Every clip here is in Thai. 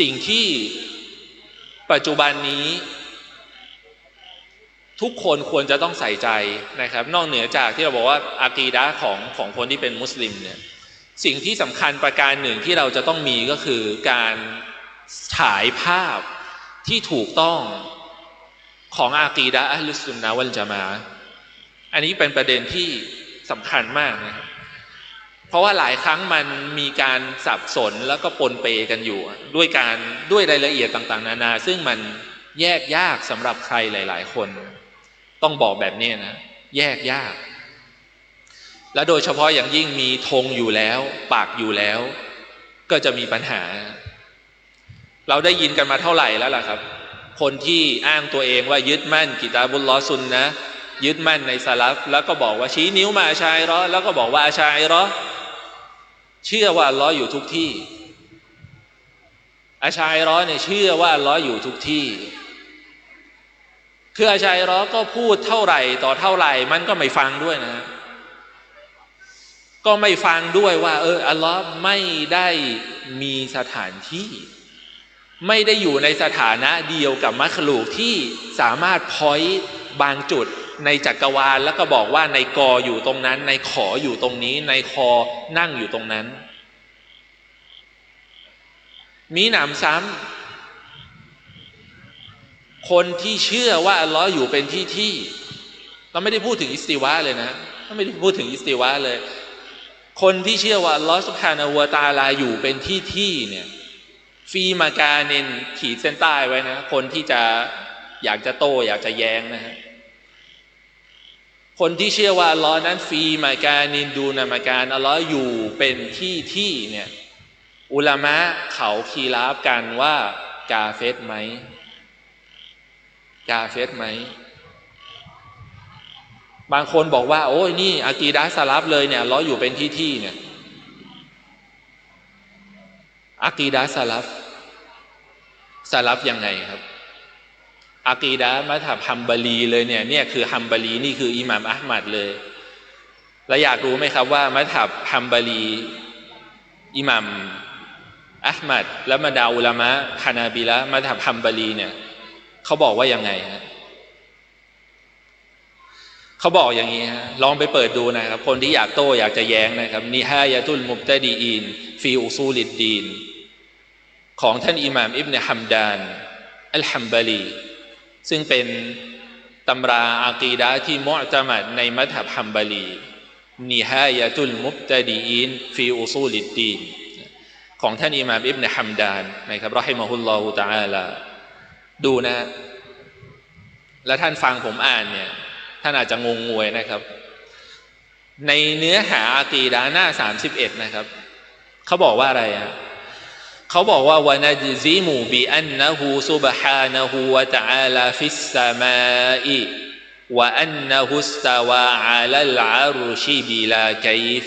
สิ่งที่ปัจจุบันนี้ ทุกคนควรจะต้องใส่ใจนะครับ นอกเหนือจากที่เราบอกว่าอากีดะของของคนที่เป็นมุสลิมเนี่ยสิ่งที่สำคัญประการหนึ่งที่เราจะต้องมีก็คือการฉายภาพที่ถูกต้องของอากีดะอัลลุสซุนนะวัลจามะห์อันนี้เป็นประเด็นที่สำคัญมากนะครับ เพราะว่าหลายครั้งมันมีการสับสนแล้วก็ปนเปกันอยู่ ด้วยการด้วยรายละเอียดต่างๆ นานา ซึ่งมันแยกยากสำหรับใครหลาย ๆ คน ต้องบอกแบบนี้นะ แยกยาก และโดยเฉพาะอย่างยิ่งมีธงอยู่แล้ว ปากอยู่แล้ว ก็จะมีปัญหา เราได้ยินกันมาเท่าไหร่แล้วล่ะครับ คนที่อ้างตัวเองว่ายึดมั่นกิตาบุลลอซุนนะยึดมั่นในสลับแล้วก็บอกว่าชี้นิ้วมาอาชายรอแล้วก็บอกว่าอาชายรอ เชื่อว่าลลออยู่ทุกที่ อาชายร้อเนี่ยเชื่อว่าลลออยู่ทุกที่ คืออาชายร้อก็พูดเท่าไหร่ ต่อเท่าไหร่ มันก็ไม่ฟังด้วยนะ ก็ไม่ฟังด้วยว่า เอออัลลอฮ์ไม่ได้มีสถานที่ ไม่ได้อยู่ในสถานะเดียวกับมัคลูกที่สามารถพอยต์บางจุด ในจักรวาลแล้วก็บอกว่าในกออยู่ตรงนั้น ในขออยู่ตรงนี้ ในคอนั่งอยู่ตรงนั้น มีหนำซ้ำคนที่เชื่อว่าอัลลอฮ์อยู่เป็นที่ที่ เราไม่ได้พูดถึงอิสติวะเลยนะเราไม่ได้พูดถึงอิสติวะเลย คนที่เชื่อว่าอัลลอฮ์สุบฮานาวตาลาอยู่เป็นที่ที่เนี่ยฟีมากาเนนขีดเส้นใต้ไว้นะ คนที่จะอยากจะโตอยากจะแย้งนะฮะ คนที่เชื่อว่าอัลลอฮ์นั้นฟีมาการนินดูนามาการอัลลอฮ์อยู่เป็นที่ที่เนี่ยอุลามะเขาคีราบกันว่ากาเฟตไหมกาเฟตไหม บางคนบอกว่า โอ้ยนี่อากีดาสลับเลยเนี่ยล้ออยู่เป็นที่ที่เนี่ยอากีดาสลับสลับยังไงครับ อากีดะมัทับฮัมบารีเลยเนี่ยเนี่ยคือฮัมบารีนี่คืออิหม่ามอัลมัดเลยแล้วอยากรู้ไหมครับว่ามัทับฮัมบารีอิหม่ามอัลมัดและมาดาอุลามะฮานาบิละมัทับฮัมบารีเนี่ยเขาบอกว่ายังไงฮะเขาบอกอย่างนี้ฮะลองไปเปิดดูนะครับ คนที่อยากโต้อยากจะแย้งนะครับนิฮายะตุลมุบตะดีอีนฟีอุซูลิดดีนของท่านอิหม่ามอิบเนฮัมดานอัลฮัมบารี ซึ่งเป็นตำราอากีดะที่มุอตมัดในมัธยฮัมบาลีนิฮายะตุลมุบตะดีอินฟีอุซูลิดดีนของท่านอิหม่ามอิบเนฮัมดานนะครับรอฮิมะฮุลลอฮุตะอาลาดูนะ และท่านฟังผมอ่านเนี่ย ท่านอาจจะงงงวยนะครับ ในเนื้อหาอากีดะหน้าสามสิบเอ็ดนะครับ เขาบอกว่าอะไรอะ เขาบอกว่าวนาจิมูบีอันนะฮูซุบฮานะฮูวะตะอาลาฟิสสมาอีวะอันนะฮุสตาวาอาลัลอารุชิบิลาไกฟ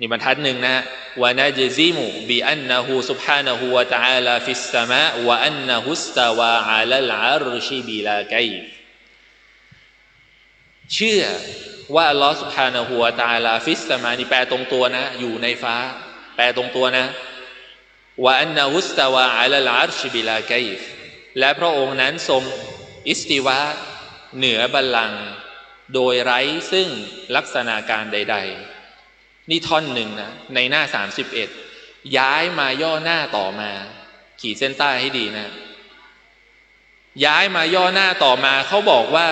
นี่บรรทัดหนึ่งนะวานาจซิมูบีอันนะฮูซุบฮานะฮูวะตะอาลาฟิสสมาวะอันนะฮุสตาวาอาลัลอารุชิบิลาไกฟเชื่อว่าอัลลอฮ์สุบฮานะฮูวะตะอาลาฟิสสมานี่แปลตรงตัวนะ อยู่ในฟ้า แปลตรงตัวนะ ว่าอันนาอุสตาวาอัลลอาร์ชบิลาไกฟและพระองค์นั้นทรงอิสติวะเหนือบัลลังก์โดยไร้ซึ่งลักษณะการใด ๆ นี่ท่อนหนึ่งนะในหน้า 31 ย้ายมาย่อหน้าต่อมา ขีดเส้นใต้ให้ดีนะ ย้ายมาย่อหน้าต่อมาเขาบอกว่า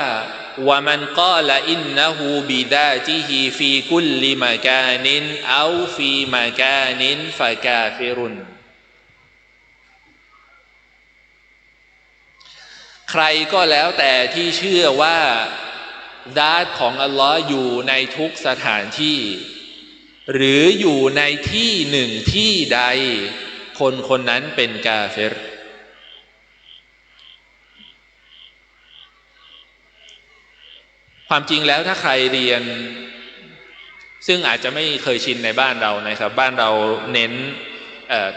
ว่ามันก็ละอินนะฮูบิดาจิฮีฟีกุลลิมากานินเอาฟีมากานินฟากาฟิรุน ใครก็แล้วแต่ที่เชื่อว่าดาตของอัลลอฮ์อยู่ในทุกสถานที่ หรืออยู่ในที่หนึ่งที่ใด คนคนนั้นเป็นกาเฟรความจริงแล้วถ้าใครเรียน ซึ่งอาจจะไม่เคยชินในบ้านเรานะครับ บ้านเราเน้น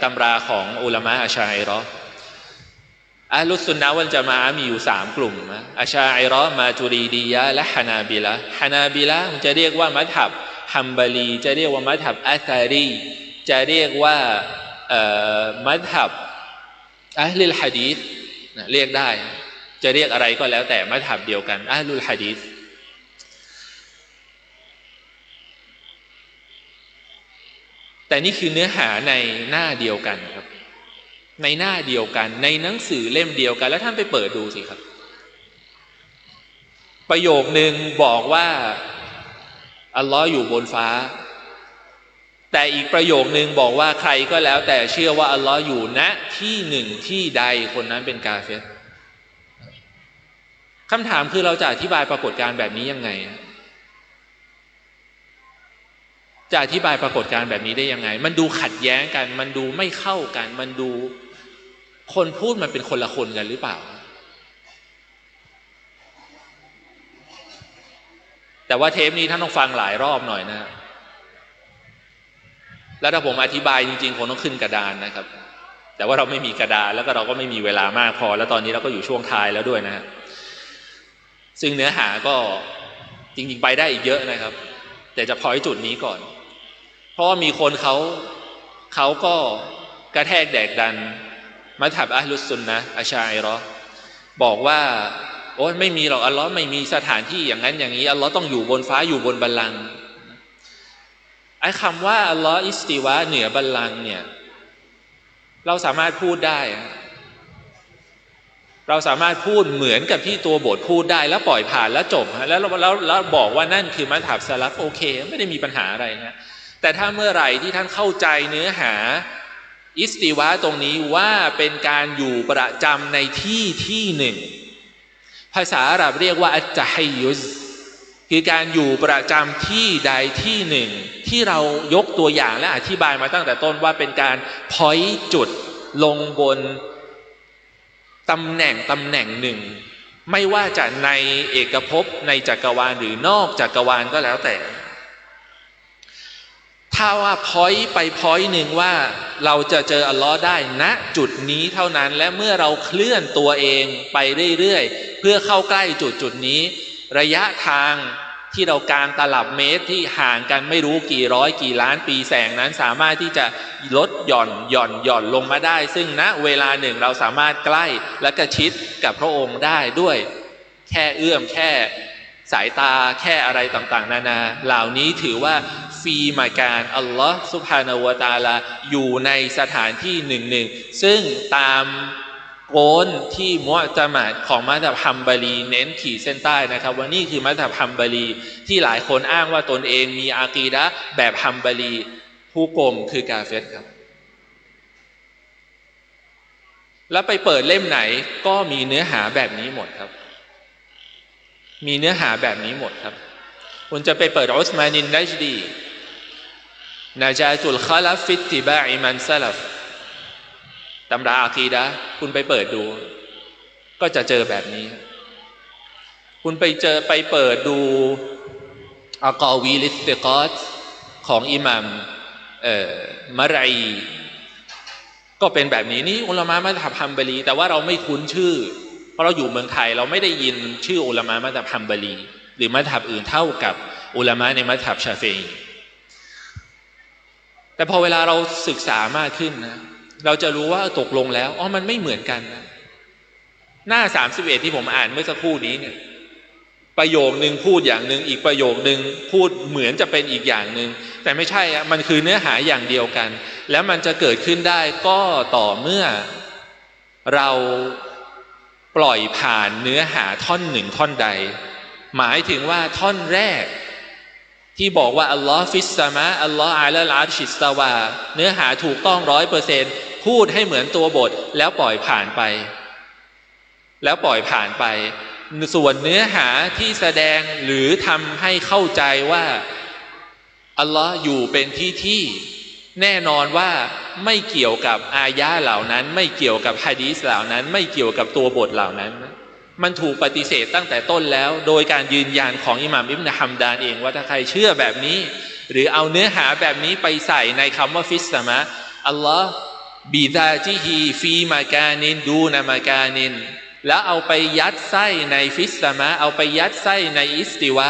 ตำราของอุลามะอาชัยหรอ อาลุสุนนะวันจะมามีอยู่สามกลุ่มอาชาไอรอมาจูรีดียะและฮานาบิละฮานาบิละมันจะเรียกว่ามัทับฮัมบาลีจะเรียกว่ามัทับอัตารี จะเรียกว่ามัธฮับอัลลุลฮะดีษเรียกได้ จะเรียกอะไรก็แล้วแต่มัธฮับเดียวกันอัลลุลฮะดีษแต่นี่คือเนื้อหาในหน้าเดียวกันครับ ในหน้าเดียวกัน ในหนังสือเล่มเดียวกัน แล้วท่านไปเปิดดูสิครับ ประโยคหนึ่งบอกว่าอัลลอฮ์อยู่บนฟ้า แต่อีกประโยคนึงบอกว่าใครก็แล้ว แต่เชื่อว่าอัลลอฮ์อยู่ณที่หนึ่งที่ใดคนนั้นเป็นกาเฟรคำถามคือเราจะอธิบายปรากฏการณ์แบบนี้ยังไง จะอธิบายปรากฏการณ์แบบนี้ได้ยังไง มันดูขัดแย้งกัน มันดูไม่เข้ากัน มันดู คนพูดมันเป็นคนละคนกันหรือเปล่า แต่ว่าเทปนี้ท่านต้องฟังหลายรอบหน่อยนะ แล้วถ้าผมอธิบายจริงๆคงต้องขึ้นกระดานนะครับ แต่ว่าเราไม่มีกระดานแล้วก็เราก็ไม่มีเวลามากพอ แล้วตอนนี้เราก็อยู่ช่วงท้ายแล้วด้วยนะฮะซึ่งเนื้อหาก็จริงๆไปได้อีกเยอะนะครับ แต่จะพอยจุดนี้ก่อน เพราะว่ามีคนเขาเขาก็กระแทกแดกดัน มัทับอัลลุสซุนนะอาชาอิรอบอกว่าโอ้ไม่มีหรอกอัลลอฮ์ไม่มีสถานที่อย่างนั้นอย่างนี้อัลลอฮ์ต้องอยู่บนฟ้าอยู่บนบัลลังก์ไอ้คำว่าอัลลอฮ์อิสติวะเหนือบัลลังก์เนี่ย เราสามารถพูดได้ เราสามารถพูดเหมือนกับที่ตัวบทพูดได้แล้วปล่อยผ่านแล้วจบแล้วแล้วแล้วบอกว่านั่นคือมัธยับสลับโอเค ไม่ได้มีปัญหาอะไรนะแต่ถ้าเมื่อไหร่ที่ท่านเข้าใจเนื้อหา อิสติวะตรงนี้ว่าเป็นการอยู่ประจำในที่ที่หนึ่ง ภาษาอาหรับเรียกว่าอัจจฮิยุสคือการอยู่ประจำที่ใดที่หนึ่ง ที่เรายกตัวอย่างและอธิบายมาตั้งแต่ต้นว่าเป็นการพอยจุดลงบนตำแหน่งตำแหน่งหนึ่ง ไม่ว่าจะในเอกภพในจักรวาลหรือนอกจักรวาลก็แล้วแต่ ถ้าว่าพอยไปพอยหนึ่งว่าเราจะเจออัลลอฮ์ได้ณจุดนี้เท่านั้นและเมื่อเราเคลื่อนตัวเองไปเรื่อยๆ เพื่อเข้าใกล้จุดจุดนี้ ระยะทางที่เรากางตลับเมตรที่ห่างกันไม่รู้กี่ร้อยกี่ล้านปีแสงนั้นสามารถที่จะลดหย่อนหย่อนหย่อนลงมาได้ ซึ่งณเวลาหนึ่งเราสามารถใกล้และกระชิดกับพระองค์ได้ด้วย แค่เอื้อมแค่สายตาแค่อะไรต่างๆ นานา เหล่านี้ถือว่า ฟีมาการอัลลอฮ์สุบฮานวตาลาอยู่ในสถานที่หนึ่งหนึ่งซึ่งตามโกนที่มุอจมาดของมัธยฮัมบารีเน้นขีดเส้นใต้นะครับ ว่านี่คือมัธยฮัมบารีที่หลายคนอ้างว่าตนเองมีอากีดะแบบฮัมบารีผู้กลมคือกาเฟตครับ แล้วไปเปิดเล่มไหนก็มีเนื้อหาแบบนี้หมดครับ มีเนื้อหาแบบนี้หมดครับ คุณจะไปเปิดอุสมานินไดจดี นาจาจุลคาลฟิตติบาอิมันซาลฟตำราอาคีดะคุณไปเปิดดู ก็จะเจอแบบนี้ คุณไปเจอไปเปิดดูอักอวีลิสเตกอสของอิหมัมเอ่อมะไรก็เป็นแบบนี้นี่อุลามะมัธยับฮัมบารี แต่ว่าเราไม่คุ้นชื่อ เพราะเราอยู่เมืองไทยเราไม่ได้ยินชื่ออุลามะมัธยับฮัมบารี หรือมัธยับอื่นเท่ากับอุลามะในมัธยับชาเฟอี แต่พอเวลาเราศึกษามากขึ้นนะเราจะรู้ว่าตกลงแล้วอ๋อมันไม่เหมือนกันนะหน้าสามสิบเอ็ดที่ผมอ่านเมื่อสักครู่นี้เนี่ย ประโยคนึงพูดอย่างหนึ่งอีกประโยคนึงพูดเหมือนจะเป็นอีกอย่างหนึ่งแต่ไม่ใช่อะมันคือเนื้อหาอย่างเดียวกัน แล้วมันจะเกิดขึ้นได้ก็ต่อเมื่อเราปล่อยผ่านเนื้อหาท่อนหนึ่งท่อนใด หมายถึงว่าท่อนแรก ที่บอกว่าอัลลอฮ์ฟิสซามะอัลลอฮ์อาลลอาชิสตาวา เนื้อหาถูกต้องร้อยเปอร์เซนพูดให้เหมือนตัวบทแล้วปล่อยผ่านไป แล้วปล่อยผ่านไป ส่วนเนื้อหาที่แสดงหรือทำให้เข้าใจว่าอัลลอฮ์อยู่เป็นที่ที่แน่นอนว่าไม่เกี่ยวกับอายะเหล่านั้น ไม่เกี่ยวกับฮะดีสเหล่านั้น ไม่เกี่ยวกับตัวบทเหล่านั้น มันถูกปฏิเสธตั้งแต่ต้นแล้ว โดยการยืนยันของอิหม่ามอิบนาฮัมดานเองว่าถ้าใครเชื่อแบบนี้ หรือเอาเนื้อหาแบบนี้ไปใส่ในคำว่าฟิสมะอัลลอฮ์บีดาจิฮีฟีมากานินดูนามากานิน แล้วเอาไปยัดไส้ในฟิสมะเอาไปยัดไส้ในอิสติวะ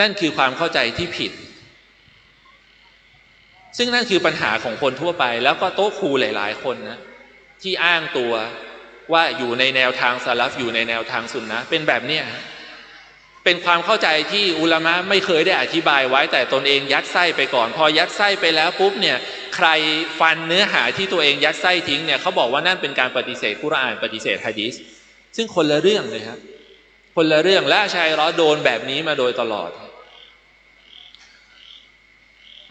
นั่นคือความเข้าใจที่ผิด ซึ่งนั่นคือปัญหาของคนทั่วไป แล้วก็โต๊ะครูหลาย ๆ คนนะที่อ้างตัว ว่าอยู่ในแนวทางสลับอยู่ในแนวทางสุนนะเป็นแบบเนี้ยเป็นความเข้าใจที่อุลามะไม่เคยได้อธิบายไว้แต่ตนเองยัดไส้ไปก่อน พอยัดไส้ไปแล้วปุ๊บเนี่ยใครฟันเนื้อหาที่ตัวเองยัดไส้ทิ้งเนี่ยเขาบอกว่านั่นเป็นการปฏิเสธกุรอาน ปฏิเสธฮะดีษซึ่งคนละเรื่องเลยครับ คนละเรื่องและชายร้อโดนแบบนี้มาโดยตลอด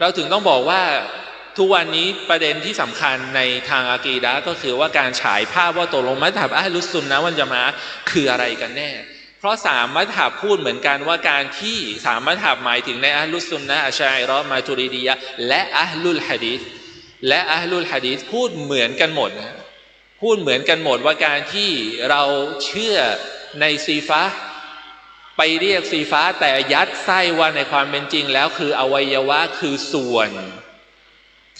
เราถึงต้องบอกว่า ทุกวันนี้ประเด็นที่สำคัญในทางอากีดะก็คือว่าการฉายภาพว่าตกลงมัธยับอัลลุซุนนะวันจะมาคืออะไรกันแน่ เพราะสามมัธยับพูดเหมือนกันว่าการที่สามมัธยับหมายถึงในอัลลุซุนนะอัชชัยรอมาจุริดียะและอัลลุลฮะดีษและอัลลุลฮะดีษพูดเหมือนกันหมดนะพูดเหมือนกันหมดว่าการที่เราเชื่อในซีฟ้าไปเรียกซีฟ้าแต่ยัดไส้ว่าในความเป็นจริงแล้วคืออวัยวะคือส่วน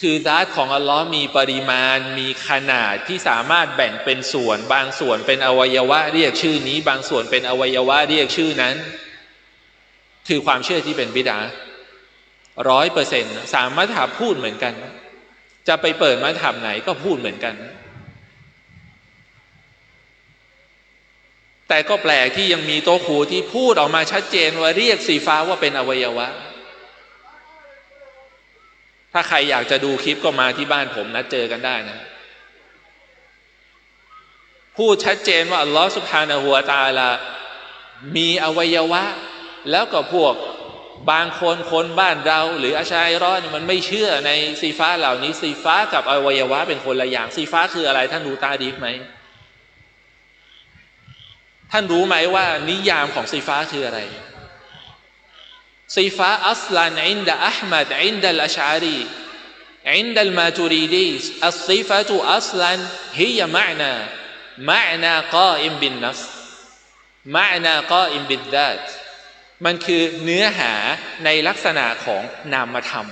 คือซาตของอัลลอฮ์มีปริมาณมีขนาดที่สามารถแบ่งเป็นส่วน บางส่วนเป็นอวัยวะเรียกชื่อนี้ บางส่วนเป็นอวัยวะเรียกชื่อนั้น คือความเชื่อที่เป็นบิดาร้อยเปอร์เซ็นต์สามมัธยบพูดเหมือนกัน จะไปเปิดมัธยบไหนก็พูดเหมือนกัน แต่ก็แปลกที่ยังมีโต๊ะครูที่พูดออกมาชัดเจนว่าเรียกสีฟ้าว่าเป็นอวัยวะ ถ้าใครอยากจะดูคลิปก็มาที่บ้านผมนัดเจอกันได้นะ พูดชัดเจนว่าอัลลอฮฺสุบฮานะฮัวตาลามีอวัยวะ แล้วก็พวกบางคนคนบ้านเรา หรืออาชัยร้อนมันไม่เชื่อในสีฟ้าเหล่านี้สีฟ้ากับอวัยวะ เป็นคนละอย่างสีฟ้าคืออะไร ท่านดูตาดีไหมท่านรู้ไหมว่านิยามของสีฟ้าคืออะไร ซิฟะอัสลันอินดะอัลมัดอินดะอัชอารีอินดะมาตูรีดีอัลซิฟะตุอัสลันฮิยะมะนามะนากออิมบินนัฟมะนากออิมบิดดาตมันคือเนื้อหาในลักษณะของนามธรรม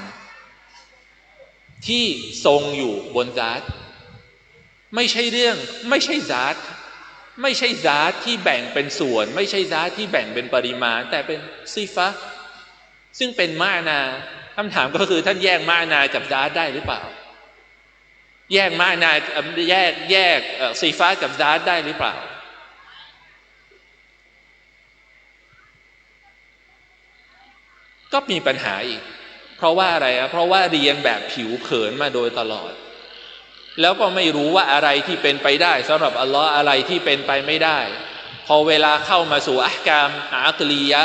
ที่ทรงอยู่บนซาตไม่ใช่เรื่องไม่ใช่ซาตไม่ใช่ซาตที่แบ่งเป็นส่วน ไม่ใช่ซาตที่แบ่งเป็นปริมาณ แต่เป็นซีฟะ ซึ่งเป็นมานาคำถามก็คือท่านแยกมานากับซาตได้หรือเปล่า แยกมานาแยกแยกซีฟ้ากับซาตได้หรือเปล่า ก็มีปัญหาอีก เพราะว่าอะไรเพราะว่าเรียนแบบผิวเผินมาโดยตลอด แล้วก็ไม่รู้ว่าอะไรที่เป็นไปได้สำหรับอัลลอฮ์อะไรที่เป็นไปไม่ได้ พอเวลาเข้ามาสู่อักามอักลียะ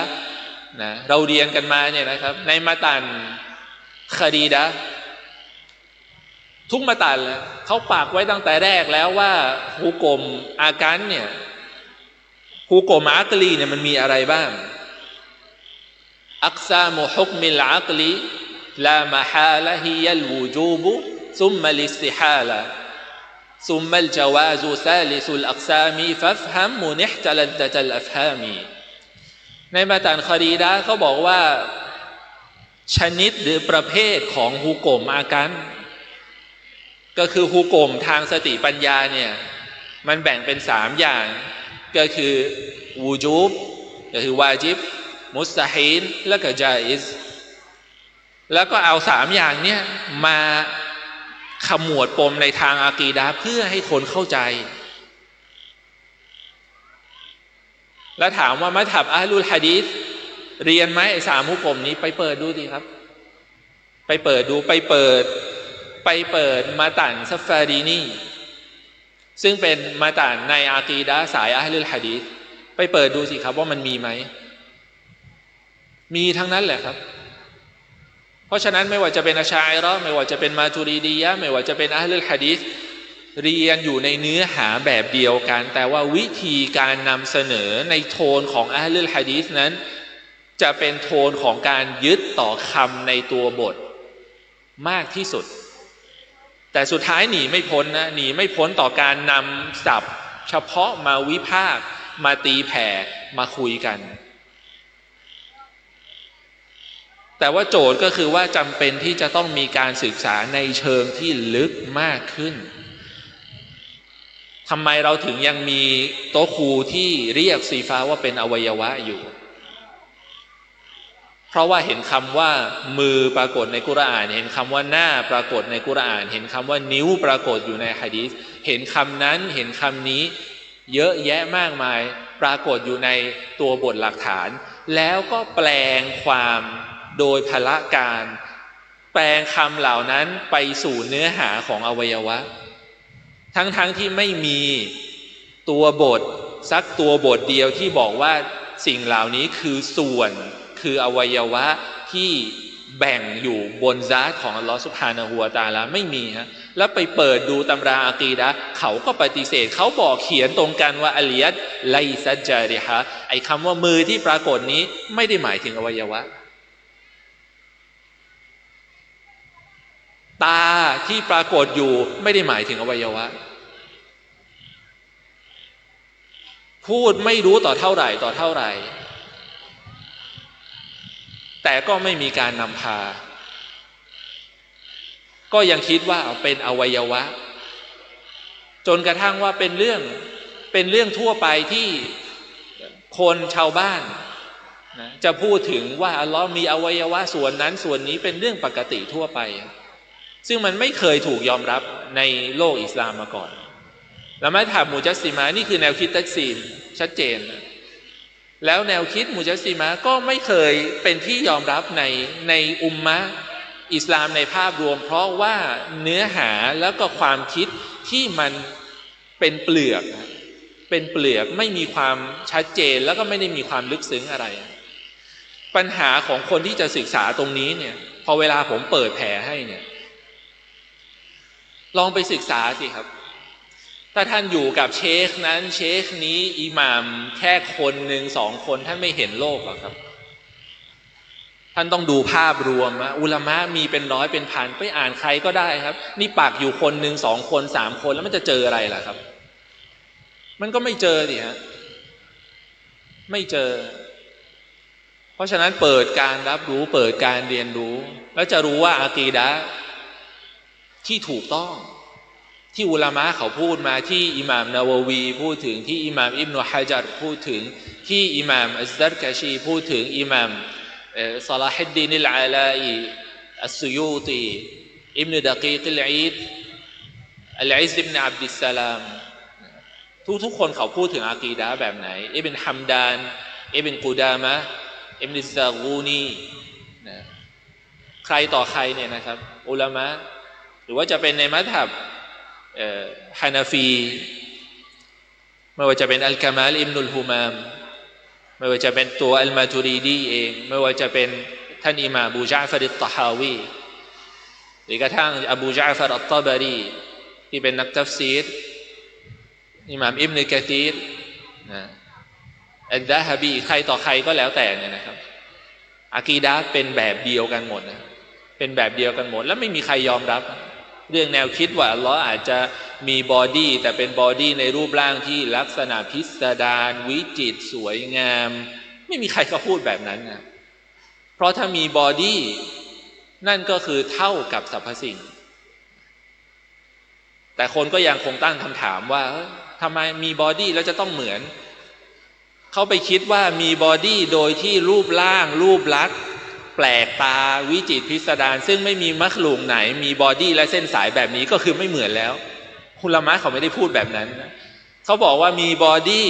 นะเราเรียนกันมาเนี่ยนะครับ ในมาตันคดีดะทุกมาตันแล้วเขาปากไว้ตั้งแต่แรกแล้วว่าฮุกมอาการเนี่ยฮุกมอักลีเนี่ยมันมีอะไรบ้าง อักซามุฮุกมิลอักลีลามะฮาละฮิยัลวูจูบุซุมมลิสติฮาละซุมมัลจาวา ในมาตันคดีดะเขาบอกว่า ชนิดหรือประเภทของฮุกมอาการก็คือฮุกมทางสติปัญญาเนี่ยมันแบ่งเป็นสามอย่าง ก็คือวูจูบก็คือวาจิบ มุสตาฮินและก็จาอิสแล้วก็เอาสามอย่างเนี่ยมาขมวดปมในทางอากีดาเพื่อให้คนเข้าใจ แล้วถามว่ามัทับอาลุลฮะดีษเรียนไหมไอ้สามฮุกมนี้ไปเปิดดูดีครับ ไปเปิดดูไปเปิด ไปเปิดมาตันซัฟฟารีนีซึ่งเป็นมาตันในอากีดะสายอัลลุลฮะดีษไปเปิดดูสิครับว่ามันมีไหม มีทั้งนั้นแหละครับ เพราะฉะนั้นไม่ว่าจะเป็นอาชาอิรอไม่ว่าจะเป็นมาจูรีดียะไม่ว่าจะเป็นอัลลุลฮะดีษ เรียนอยู่ในเนื้อหาแบบเดียวกัน แต่ว่าวิธีการนำเสนอในโทนของอัลลุลฮะดีษนั้น จะเป็นโทนของการยึดต่อคำในตัวบทมากที่สุด แต่สุดท้ายหนีไม่พ้นนะหนีไม่พ้นต่อการนำศัพท์ เฉพาะมาวิพากมาตีแผ่มาคุยกัน แต่ว่าโจทย์ก็คือว่าจำเป็นที่จะต้องมีการศึกษาในเชิงที่ลึกมากขึ้น ทำไมเราถึงยังมีโต๊ะครูที่เรียกสีฟ้าว่าเป็นอวัยวะอยู่ เพราะว่าเห็นคำว่ามือปรากฏในกุรอาน เห็นคำว่าหน้าปรากฏในกุรอาน เห็นคำว่านิ้วปรากฏอยู่ในฮะดีษเห็นคำนั้นเห็นคำนี้ เยอะแยะมากมาย ปรากฏอยู่ในตัวบทหลักฐาน แล้วก็แปลงความโดยพละการ แปลงคำเหล่านั้นไปสู่เนื้อหาของอวัยวะ ทั้งๆทที่ไม่มีตัวบทสักตัวบทเดียวที่บอกว่าสิ่งเหล่านี้คือส่วนคืออวัยวะที่แบ่งอยู่บนซาตของอัลลอฮฺสุบฮานะฮูวตาลาไม่มีฮะแล้วไปเปิดดูตำราอากีดะเขาก็ปฏิเสธ เขาบอกเขียนตรงกันว่าอลียัดไลซัจจาริฮะไอ้คำว่ามือที่ปรากฏนี้ไม่ได้หมายถึงอวัยวะ ตาที่ปรากฏอยู่ไม่ได้หมายถึงอวัยวะ พูดไม่รู้ต่อเท่าไหร่ต่อเท่าไหร่ แต่ก็ไม่มีการนำพา ก็ยังคิดว่าเป็นอวัยวะ จนกระทั่งว่าเป็นเรื่องเป็นเรื่องทั่วไปที่คนชาวบ้านนะจะพูดถึงว่าอัลลอฮ์มีอวัยวะส่วนนั้นส่วนนี้เป็นเรื่องปกติทั่วไป ซึ่งมันไม่เคยถูกยอมรับในโลกอิสลามมาก่อนแล้วมาถามมูจัสซิมานี่คือแนวคิดตัดซีนชัดเจน แล้วแนวคิดมูจัสซิมาก็ไม่เคยเป็นที่ยอมรับในในอุมมะอิสลามในภาพรวม เพราะว่าเนื้อหาแล้วก็ความคิดที่มันเป็นเปลือก เป็นเปลือกไม่มีความชัดเจนแล้วก็ไม่ได้มีความลึกซึ้งอะไร ปัญหาของคนที่จะศึกษาตรงนี้เนี่ยพอเวลาผมเปิดแผลให้เนี่ย ลองไปศึกษาสิครับ ถ้าท่านอยู่กับเชคนั้น เชคนี้อิหมามแค่คนหนึ่งสองคนท่านไม่เห็นโลกหรอกครับ ท่านต้องดูภาพรวมอะอุลามะมีเป็นร้อยเป็นพันไปอ่านใครก็ได้ครับ นี่ปากอยู่คนหนึ่งสองคนสามคนแล้วมันจะเจออะไรล่ะครับ มันก็ไม่เจอดิฮะไม่เจอ เพราะฉะนั้นเปิดการรับรู้เปิดการเรียนรู้ แล้วจะรู้ว่าอากีดะ ที่ถูกต้อง ที่อุลามะเขาพูดมาที่อิหม่ามนาววี พูดถึงที่อิหม่ามอิบนุฮะจัดพูดถึงที่อิหม่ามอัสดัรกะชีพูดถึงอิหม่ามซาลาฮิดดีนิลอาลาอีอัสซุยูตีอิบนุดะกีกิลอีดอัลอิซอิบนอับดิสสลามทุกทุกคนเขาพูดถึงอากีดะแบบไหนอิบนฮัมดานอิบนกูดามะอิบนซากูนีนะใครต่อใครเนี่ยนะครับ อุลามะ รือว่าจะเป็นในมัธยับฮานาฟีไม่ว่าจะเป็นอัลกามาลอิมนุลฮุมาม ไม่ว่าจะเป็นตัวอัลมาจูรีดีเอง ไม่ว่าจะเป็นท่านอิมาบูจาฟาริตตฮาวีหรือกระทั่งอบูจาฟารัตตบารีที่เป็นนักตัฟซีรอิหม่ามอิบนุกะตีรนะอัลดาฮบีใครต่อใครก็แล้วแต่เนี่ยนะครับอากีดะเป็นแบบเดียวกันหมดนะเป็นแบบเดียวกันหมด แล้วไม่มีใครยอมรับ เรื่องแนวคิดว่าอัลลออาจจะมีบอดี้แต่เป็นบอดี้ในรูปร่างที่ลักษณะพิสดารวิจิตสวยงาม ไม่มีใครเขาพูดแบบนั้นนะเพราะถ้ามีบอดี้นั่นก็คือเท่ากับสรรพสิ่ง แต่คนก็ยังคงตั้งคำถามว่าทำไมมีบอดี้แล้วจะต้องเหมือน เขาไปคิดว่ามีบอดี้โดยที่รูปร่างรูปลักษณ์ แปลกตาวิจิตพิสดารซึ่งไม่มีมัคลุงไหน มีบอดี้และเส้นสายแบบนี้ก็คือไม่เหมือนแล้วคุณละมะเขาไม่ได้พูดแบบนั้นเขาบอกว่ามีบอดี้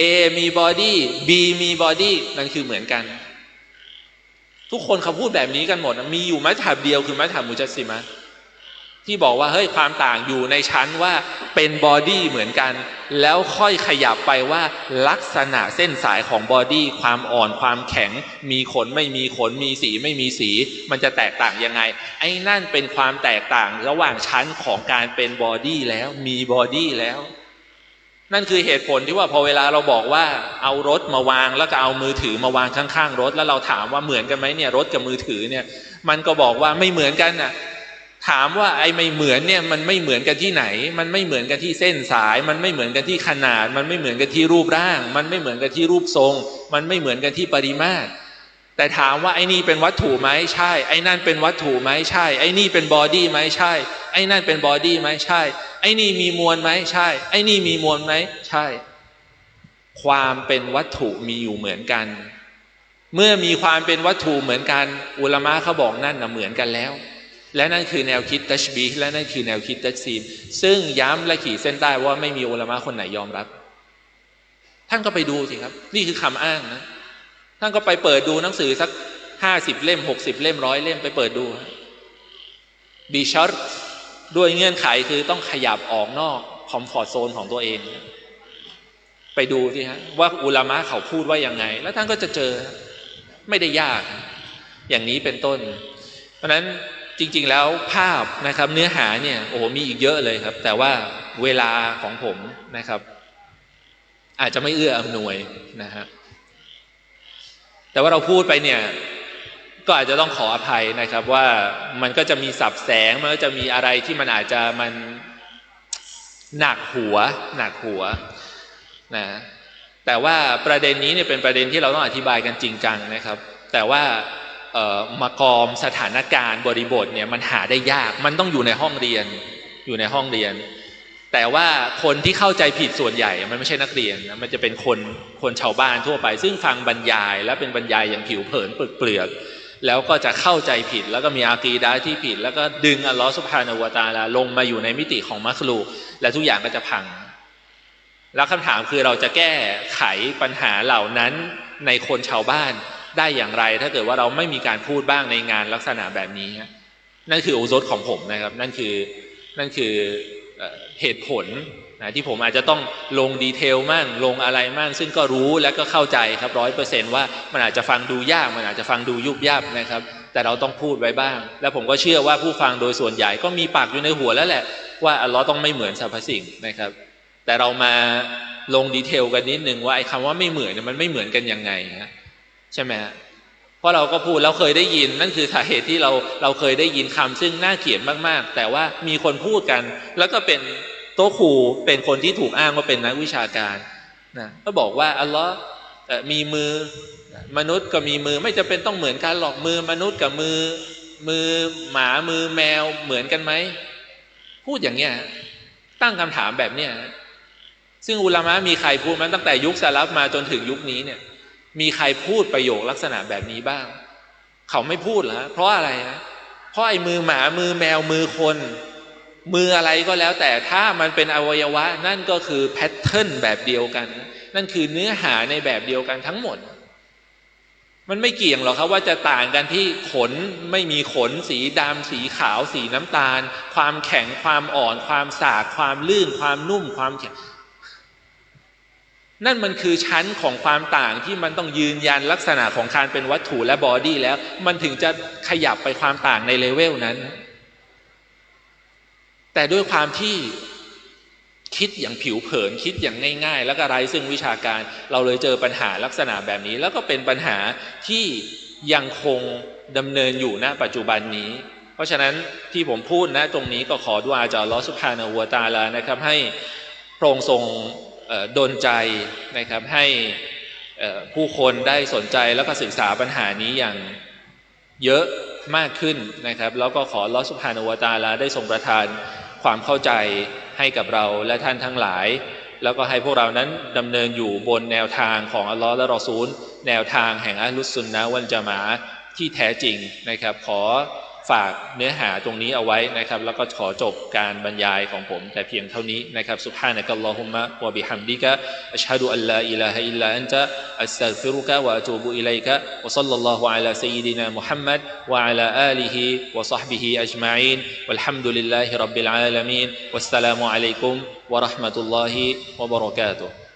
A มีบอดี้ B มีบอดี้นั่นคือเหมือนกัน ทุกคนเขาพูดแบบนี้กันหมด มีอยู่มัธยมเดียวคือมัธยมมุจสิมะ ที่บอกว่าเฮ้ยความต่างอยู่ในชั้นว่าเป็นบอดี้เหมือนกัน แล้วค่อยขยับไปว่าลักษณะเส้นสายของบอดี้ความอ่อนความแข็ง มีขนไม่มีขนมีสีไม่มีสี มันจะแตกต่างยังไง ไอ้นั่นเป็นความแตกต่างระหว่างชั้นของการเป็นบอดี้แล้วมีบอดี้แล้ว นั่นคือเหตุผลที่ว่าพอเวลาเราบอกว่าเอารถมาวางแล้วก็เอามือถือมาวางข้างๆรถ แล้วเราถามว่าเหมือนกันไหมเนี่ยรถกับมือถือเนี่ย มันก็บอกว่าไม่เหมือนกันน่ะ ถามว่าไอ้ไม่เหมือนเนี่ยมันไม่เหมือนกันที่ไหน มันไม่เหมือนกันที่เส้นสาย มันไม่เหมือนกันที่ขนาด มันไม่เหมือนกันที่รูปร่าง มันไม่เหมือนกันที่รูปทรง มันไม่เหมือนกันที่ปริมาตร แต่ถามว่าไอ้นี่เป็นวัตถุไหมใช่ ไอ้นั่นเป็นวัตถุไหมใช่ ไอ้นี่เป็นบอดี้ไหมใช่ ไอ้นั่นเป็นบอดี้ไหมใช่ ไอ้นี่มีมวลไหมใช่ ไอ้นี่มีมวลไหมใช่ ความเป็นวัตถุมีอยู่เหมือนกัน เมื่อมีความเป็นวัตถุเหมือนกัน อุลมะเขาบอกนั่นนะเหมือนกันแล้ว และนั่นคือแนวคิดตัชบีและนั่นคือแนวคิดตัชซีมซึ่งย้ำและขีดเส้นใต้ว่าไม่มีอุลามะคนไหนยอมรับ ท่านก็ไปดูสิครับ นี่คือคำอ้างนะ ท่านก็ไปเปิดดูหนังสือสักห้าสิบเล่มหกสิบเล่มร้อยเล่มไปเปิดดูบีชอร์ด้วยเงื่อนไขคือต้องขยับออกนอกคอมฟอร์ทโซนของตัวเอง ไปดูสิฮะว่าอุลามะเขาพูดว่ายังไง แล้วท่านก็จะเจอไม่ได้ยาก อย่างนี้เป็นต้น เพราะนั้น จริง ๆ แล้วภาพนะครับเนื้อหาเนี่ยโอ้โหมีอีกเยอะเลยครับ แต่ว่าเวลาของผมนะครับ อาจจะไม่เอื้ออำนวยนะฮะแต่ว่าเราพูดไปเนี่ยก็อาจจะต้องขออภัยนะครับ ว่ามันก็จะมีสับแสงมันก็จะมีอะไรที่มันอาจจะมันหนักหัวหนักหัวนะแต่ว่าประเด็นนี้เนี่ยเป็นประเด็นที่เราต้องอธิบายกันจริงจังนะครับ แต่ว่า มากรมสถานการณ์บริบทเนี่ยมันหาได้ยากมันต้องอยู่ในห้องเรียนอยู่ในห้องเรียน แต่ว่าคนที่เข้าใจผิดส่วนใหญ่มันไม่ใช่นักเรียนมันจะเป็นคนคนชาวบ้านทั่วไป ซึ่งฟังบรรยาย และเป็นบรรยายอย่างผิวเผินเปลือกแล้วก็จะเข้าใจผิดแล้วก็มีอากีดาที่ผิด แล้วก็ดึงอัลลอฮฺสุบฮานาวตาลาลงมาอยู่ในมิติของมัคลูและทุกอย่างก็จะพัง แล้วคำถามคือเราจะแก้ไขปัญหาเหล่านั้นในคนชาวบ้าน ได้อย่างไร ถ้าเกิดว่าเราไม่มีการพูดบ้างในงานลักษณะแบบนี้นั่นคืออุซดของผมนะครับ นั่นคือนั่นคือเหตุผลนะที่ผมอาจจะต้องลงดีเทลมั่งลงอะไรมั่งซึ่งก็รู้และก็เข้าใจครับร้อยเปอร์เซนว่ามันอาจจะฟังดูยากมันอาจจะฟังดูยุบยับนะครับ แต่เราต้องพูดไว้บ้าง และผมก็เชื่อว่าผู้ฟังโดยส่วนใหญ่ก็มีปากอยู่ในหัวแล้วแหละ ว่าอัลลอฮ์ต้องไม่เหมือนสรรพสิ่งนะครับ แต่เรามาลงดีเทลกันนิดนึงว่าไอ้คำว่าไม่เหมือนมันไม่เหมือนกันยังไงนะ ใช่ไหมฮะเพราะเราก็พูดเราเคยได้ยินนั่นคือสาเหตุที่เราเราเคยได้ยินคำซึ่งน่าเกลียดมากๆ แต่ว่ามีคนพูดกัน แล้วก็เป็นโตครูเป็นคนที่ถูกอ้างว่าเป็นนักวิชาการนะก็บอกว่าอัลลอฮ์มีมือมนุษย์ก็มีมือไม่จะเป็นต้องเหมือนกันหรอกมือมนุษย์กับมือมือหมามือแมวเหมือนกันไหมพูดอย่างเงี้ยตั้งคำถามแบบเนี้ยซึ่งอุลามะมีใครพูดมันตั้งแต่ยุคสลับมาจนถึงยุคนี้เนี่ย มีใครพูดประโยคลักษณะแบบนี้บ้าง เขาไม่พูดเหรอเพราะอะไรนะเพราะไอ้มือหมามือแมวมือคน มืออะไรก็แล้ว แต่ถ้ามันเป็นอวัยวะ นั่นก็คือแพทเทิร์นแบบเดียวกัน นั่นคือเนื้อหาในแบบเดียวกันทั้งหมด มันไม่เกี่ยงหรอกครับว่าจะต่างกันที่ขนไม่มีขน สีดำสีขาว สีน้ำตาล ความแข็งความอ่อน ความสากความลื่น ความนุ่มความแข็ง นั่นมันคือชั้นของความต่างที่มันต้องยืนยันลักษณะของการเป็นวัตถุและบอดี้แล้ว มันถึงจะขยับไปความต่างในเลเวลนั้น แต่ด้วยความที่คิดอย่างผิวเผินคิดอย่างง่าย ๆ แล้วก็ไร้ซึ่งวิชาการเราเลยเจอปัญหาลักษณะแบบนี้ แล้วก็เป็นปัญหาที่ยังคงดำเนินอยู่ณปัจจุบันนี้ เพราะฉะนั้นที่ผมพูดนะตรงนี้ก็ขอดุอาจากลอสุภาณวัวตาลานะครับ ให้พระองค์ทรง โดนใจนะครับให้ผู้คนได้สนใจแล้วก็ศึกษาปัญหานี้อย่างเยอะมากขึ้นนะครับ แล้วก็ขอลอสุภานวตาลาได้ทรงประทานความเข้าใจให้กับเราและท่านทั้งหลาย แล้วก็ให้พวกเรานั้นดำเนินอยู่บนแนวทางของอัลลอฮ์และรอซูล แนวทางแห่งอัลลุสุนนะวันจามาที่แท้จริงนะครับ ขอ ฝากเนื้อหาตรงนี้เอาไว้นะครับ แล้วก็ขอจบการบรรยายของผมแต่เพียงเท่านี้นะครับสุภานะกัลลอฮุมะวะบิฮัมดิกะอัชฮะดุอัลลาอิลาฮะอิลลาอันตะอัสตัฆฟิรุกะวะอะตูบุอิลัยกะวะซัลลัลลอฮุอะลาซัยยิดินามุฮัมมัดวะอะลาอาลิฮิวะศอฮบิฮิอัจมะอีนวัลฮัมดุลิลลาฮิร็อบบิลอาลามีนวัสสลามุอะลัยกุมวะเราะห์มะตุลลอฮิวะบะเราะกาตุฮ์